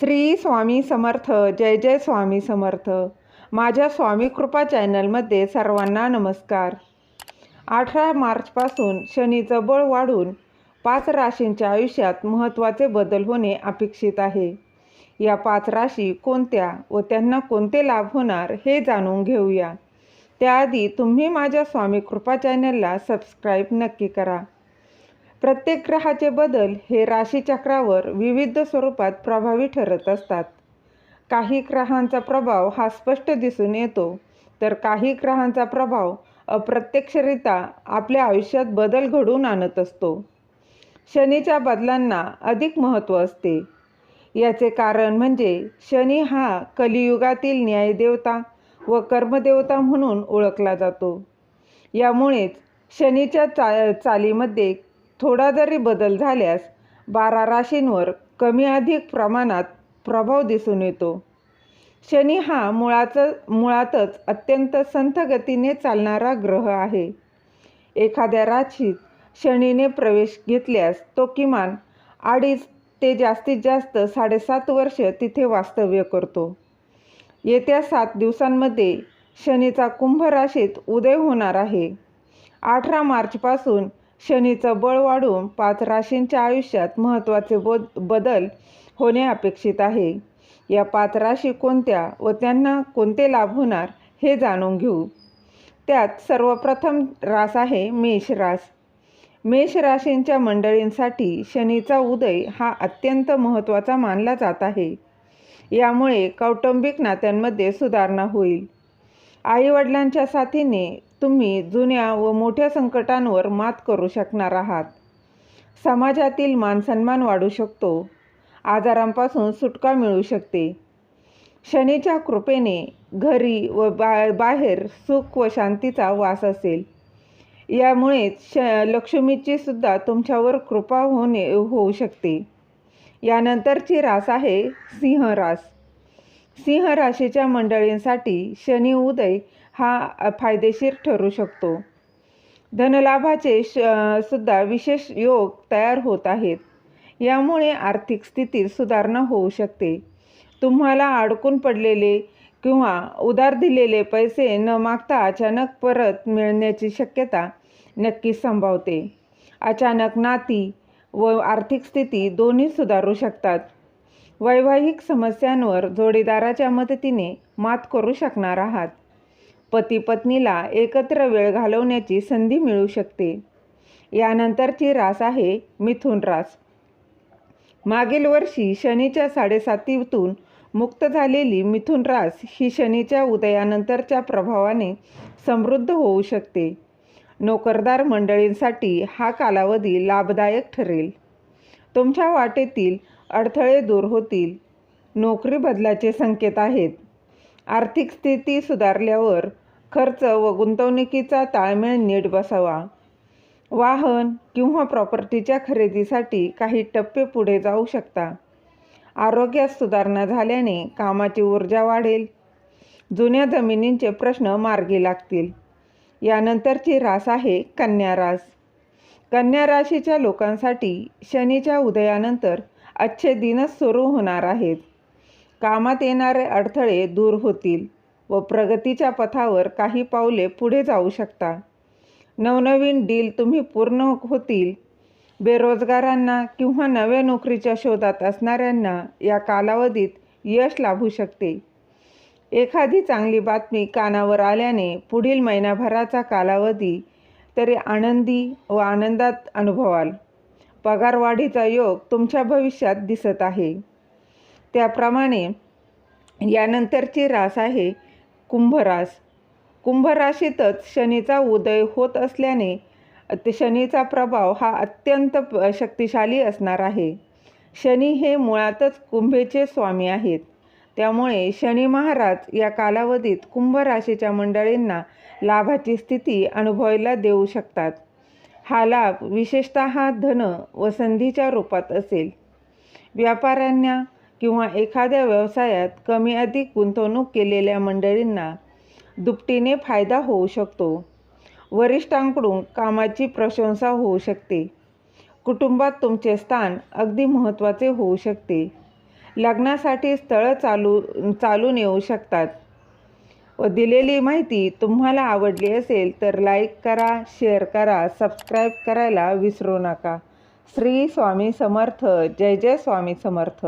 श्री स्वामी समर्थ जय जय स्वामी समर्थ. माझ्या स्वामी कृपा चॅनलमध्ये सर्वांना नमस्कार. अठरा मार्चपासून शनीचं बळ वाढून पाच राशींच्या आयुष्यात महत्त्वाचे बदल होणे अपेक्षित आहे. या पाच राशी कोणत्या व त्यांना कोणते लाभ होणार हे जाणून घेऊया. त्याआधी तुम्ही माझ्या स्वामी कृपा चॅनलला सबस्क्राईब नक्की करा. प्रत्येक ग्रहाचे बदल हे राशीचक्रावर विविध स्वरूपात प्रभावी ठरत असतात. काही ग्रहांचा प्रभाव हा स्पष्ट दिसून येतो तर काही ग्रहांचा प्रभाव अप्रत्यक्षरित्या आपल्या आयुष्यात बदल घडवून आणत असतो. शनीच्या बदलांना अधिक महत्त्व असते. याचे कारण म्हणजे शनी हा कलियुगातील न्यायदेवता व कर्मदेवता म्हणून ओळखला जातो. यामुळेच शनीच्या चा चालीमध्ये थोडा जरी बदल झाल्यास बारा राशींवर कमी अधिक प्रमाणात प्रभाव दिसून येतो. शनी हा मुळाचं मुळातच अत्यंत संथ गतीने चालणारा ग्रह आहे. एखाद्या राशीत शनीने प्रवेश घेतल्यास तो किमान अडीच ते जास्तीत जास्त साडेसात वर्ष तिथे वास्तव्य करतो. येत्या सात दिवसांमध्ये शनीचा कुंभ राशीत उदय होणार आहे. अठरा मार्चपासून शनीचं बळ वाढून पाच राशींच्या आयुष्यात महत्त्वाचे बो बदल होणे अपेक्षित आहे. या पाच राशी कोणत्या व त्यांना कोणते लाभ होणार हे जाणून घेऊ. त्यात सर्वप्रथम रास आहे मेष रास. मेष राशींच्या मंडळींसाठी शनीचा उदय हा अत्यंत महत्त्वाचा मानला जात आहे. यामुळे कौटुंबिक नात्यांमध्ये सुधारणा होईल. आईवडिलांच्या साथीने तुम्ही जुन्या व मोठ्या संकटांवर मात करू शकणार आहात. समाजातील मानसन्मान वाढू शकतो. आजारांपासून सुटका मिळू शकते. शनीच्या कृपेने घरी व बा बाहेर सुख व शांतीचा वास असेल. यामुळेच श लक्ष्मीची सुद्धा तुमच्यावर कृपा होणे होऊ शकते. यानंतरची रास आहे सिंह रास सिंह राशीच्या मंडळींसाठी शनी उदय हा फायदेशीर ठरू शकतो. धनलाभाचे श सुद्धा विशेष योग तयार होत आहेत. यामुळे आर्थिक स्थितीत सुधारणा होऊ शकते. तुम्हाला अडकून पडलेले किंवा उधार दिलेले पैसे न मागता अचानक परत मिळण्याची शक्यता नक्कीच संभावते. अचानक नाती व आर्थिक स्थिती दोन्ही सुधारू शकतात. वैवाहिक समस्यांवर जोडीदाराच्या मदतीने मात करू शकणार आहात. पती पत्नीला एकत्र वेळ घालवण्याची संधी मिळू शकते. यानंतरची रास आहे मिथुन रास. मागील वर्षी शनीच्या साडेसातीतून मुक्त झालेली मिथुन रास ही शनीच्या उदयानंतरच्या प्रभावाने समृद्ध होऊ शकते. नोकरदार मंडळींसाठी हा कालावधी लाभदायक ठरेल. तुमच्या वाटेतील अडथळे दूर होतील. नोकरी बदलाचे संकेत आहेत. आर्थिक स्थिती सुधारल्यावर खर्च व गुंतवणुकीचा ताळमेळ नीट बसावा. वाहन किंवा प्रॉपर्टीच्या खरेदीसाठी काही टप्पे पुढे जाऊ शकता. आरोग्यात सुधारणा झाल्याने कामाची ऊर्जा वाढेल. जुन्या जमिनींचे प्रश्न मार्गी लागतील. यानंतरची रास आहे कन्या रास. कन्या राशीच्या लोकांसाठी शनीच्या उदयानंतर अच्छे दिनच सुरू होणार आहेत. कामात येणारे अडथळे दूर होतील व प्रगतीच्या पथावर काही पावले पुढे जाऊ शकता. नवनवीन डील तुम्ही पूर्ण होतील. बेरोजगारांना किंवा नव्या नोकरीच्या शोधात असणाऱ्यांना या कालावधीत यश लाभू शकते. एखादी चांगली बातमी कानावर आल्याने पुढील महिनाभराचा कालावधी तरी आनंदी व आनंदात अनुभवाल. पगारवाढीचा योग तुमच्या भविष्यात दिसत आहे. त्याप्रमाणे यानंतरची रास आहे कुंभरास. कुंभराशीतच शनीचा उदय होत असल्याने ते शनीचा प्रभाव हा अत्यंत शक्तिशाली असणार आहे. शनी हे मुळातच कुंभेचे स्वामी आहेत. त्यामुळे शनी महाराज या कालावधीत कुंभ राशीच्या मंडळींना लाभाची स्थिती अनुभवायला देऊ शकतात. हा लाभ विशेषत धन व संधीच्या रूपात असेल. व्यापाऱ्यांना किंवा एखाद्या व्यवसायात कमी अधिक गुंतवणूक केलेल्या मंडळींना दुपटीने फायदा होऊ शकतो. वरिष्ठांकडून कामाची प्रशंसा होऊ शकते. कुटुंबात तुमचे स्थान अगदी महत्त्वाचे होऊ शकते. लग्नासाठी स्थळं चालू चालून येऊ शकतात. व दिलेली माहिती तुम्हाला आवडली असेल तर लाईक करा शेअर करा सबस्क्राईब करायला विसरू नका. श्री स्वामी समर्थ. जय जय स्वामी समर्थ.